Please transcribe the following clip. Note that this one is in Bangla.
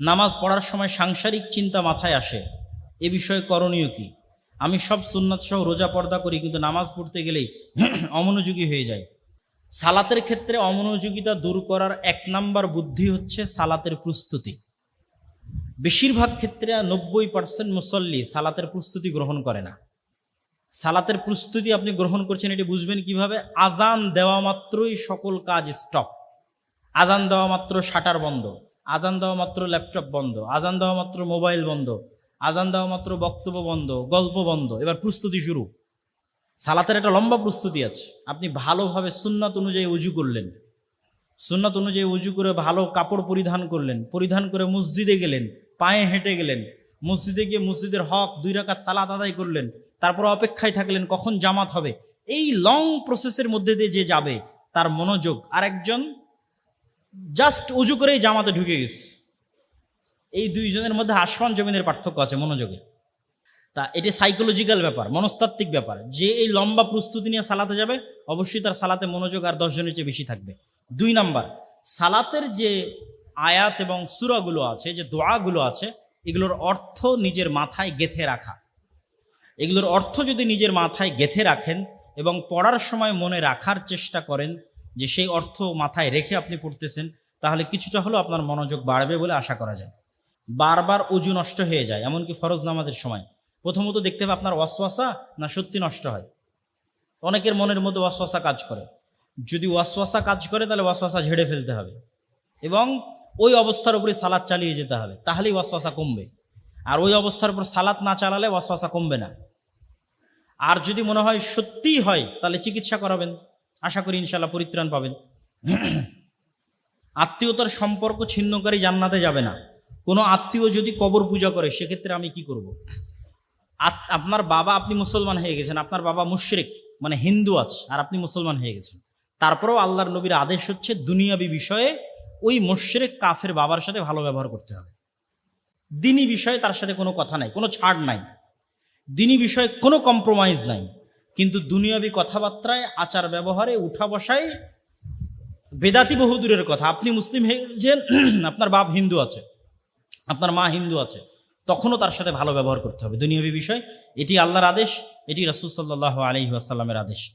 নামাজ পড়ার সময় সাংসারিক চিন্তা মাথায় আসে। এ বিষয়ে করণীয় কি? আমি সব সুন্নাত সহ রোজা পর্দা করি, কিন্তু নামাজ পড়তে গেলেই অমনোযোগী হয়ে যায় সালাতের ক্ষেত্রে অমনোযোগিতা দূর করার এক নাম্বার বুদ্ধি হচ্ছে সালাতের প্রস্তুতি। বেশিরভাগ ক্ষেত্রে নব্বই পার্সেন্ট মুসল্লি সালাতের প্রস্তুতি গ্রহণ করে না। সালাতের প্রস্তুতি আপনি গ্রহণ করছেন, এটি বুঝবেন কীভাবে? আজান দেওয়া মাত্রই সকল কাজ স্টপ আজান দেওয়া মাত্র শাটার বন্ধ। আজান দেওয়া মাত্র ল্যাপটপ বন্ধ, আজান দেওয়া মাত্র মোবাইল বন্ধ, আজান দেওয়া মাত্র বক্তব্য বন্ধ, গল্প বন্ধ। এবার প্রস্তুতি শুরু। সালাতের একটা লম্বা প্রস্তুতি আছে। আপনি ভালোভাবে সুন্নাত অনুযায়ী উজু করলেন। সুন্নাত অনুযায়ী উজু করে ভালো কাপড় পরিধান করলেন। পরিধান করে মসজিদে গেলেন, পায়ে হেঁটে গেলেন। মসজিদে গিয়ে মসজিদের হক দুই রাকাত সালাত আদায় করলেন। তারপর অপেক্ষায় থাকলেন কখন জামাত হবে। এই লং প্রসেসের মধ্যে দিয়ে যে যাবে, তার মনোযোগ আর একজন জাস্ট উজু করেই জামাতে ঢুকে গেছে। এই দুইজনের মধ্যে আসমান জমিনের পার্থক্য আছে মনোযোগে। তা এটি সাইকোলজিক্যাল ব্যাপার, মনস্তাত্ত্বিক ব্যাপার। যে এই লম্বা প্রস্তুতি নিয়ে সালাতে যাবে, অবশ্যই তার সালাতে মনোযোগ আর দশজনের চেয়ে বেশি থাকবে। দুই নাম্বার, সালাতের যে আয়াত এবং সুরাগুলো আছে, যে দোয়াগুলো আছে, এগুলোর অর্থ নিজের মাথায় গেথে রাখা। এগুলোর অর্থ যদি নিজের মাথায় গেথে রাখেন এবং পড়ার সময় মনে রাখার চেষ্টা করেন যে সেই অর্থ মাথায় রেখে আপনি পড়তেছেন, তাহলে কিছুটা হলেও আপনার মনোযোগ বাড়বে বলে আশা করা যায়। বারবার অজু নষ্ট হয়ে যায়, এমনকি ফরজ নামাজের সময়। প্রথমত দেখতে হবে আপনার ওয়াসওয়াসা না সত্যি নষ্ট হয়। অনেকের মনের মধ্যে ওয়াসওয়াসা কাজ করে। যদি ওয়াসওয়াসা কাজ করে, তাহলে ওয়াসওয়াসা ঝেড়ে ফেলতে হবে। এবং ওই অবস্থার উপরে সালাদ চালিয়ে যেতে হবে, তাহলেই ওয়াসওয়াসা কমবে। আর ওই অবস্থার উপর সালাদ না চালালে ওয়াসওয়াসা কমবে না। আর যদি মনে হয় সত্যিই হয়, তাহলে চিকিৎসা করাবেন। আশা করি ইনশাল্লাহ পরিত্রাণ পাবেন। আত্মীয়তার সম্পর্ক ছিন্নকারী জান্নাতে যাবে না। কোনো আত্মীয় যদি কবর পূজা করে, সেক্ষেত্রে আমি কি করব। আপনার বাবা আপনি মুসলমান হয়ে গেছেন, আপনার বাবা মুশরিক মানে হিন্দু আছে, আর আপনি মুসলমান হয়ে গেছেন। তারপরেও আল্লাহর নবীর আদেশ হচ্ছে দুনিয়াবি বিষয়ে ওই মুশরিক কাফের বাবার সাথে ভালো ব্যবহার করতে হবে। দিনী বিষয়ে তার সাথে কোনো কথা নাই, কোনো ছাড় নাই। দিনী বিষয়ে কোনো কম্প্রোমাইজ নাই। কিন্তু দুনিয়াবি কথাবার্তায়, আচার ব্যবহারে, উঠা বসায় বেদাতি বহু দূরের কথা। আপনি মুসলিম হয়েছেন আপনার বাপ হিন্দু আছে, আপনার মা হিন্দু আছে, তখনও তার সাথে ভালো ব্যবহার করতে হবে। দুনিয়াবি বিষয়, এটি আল্লাহর আদেশ, এটি রাসুল সাল্লাহ আলহি আসাল্লামের আদেশ।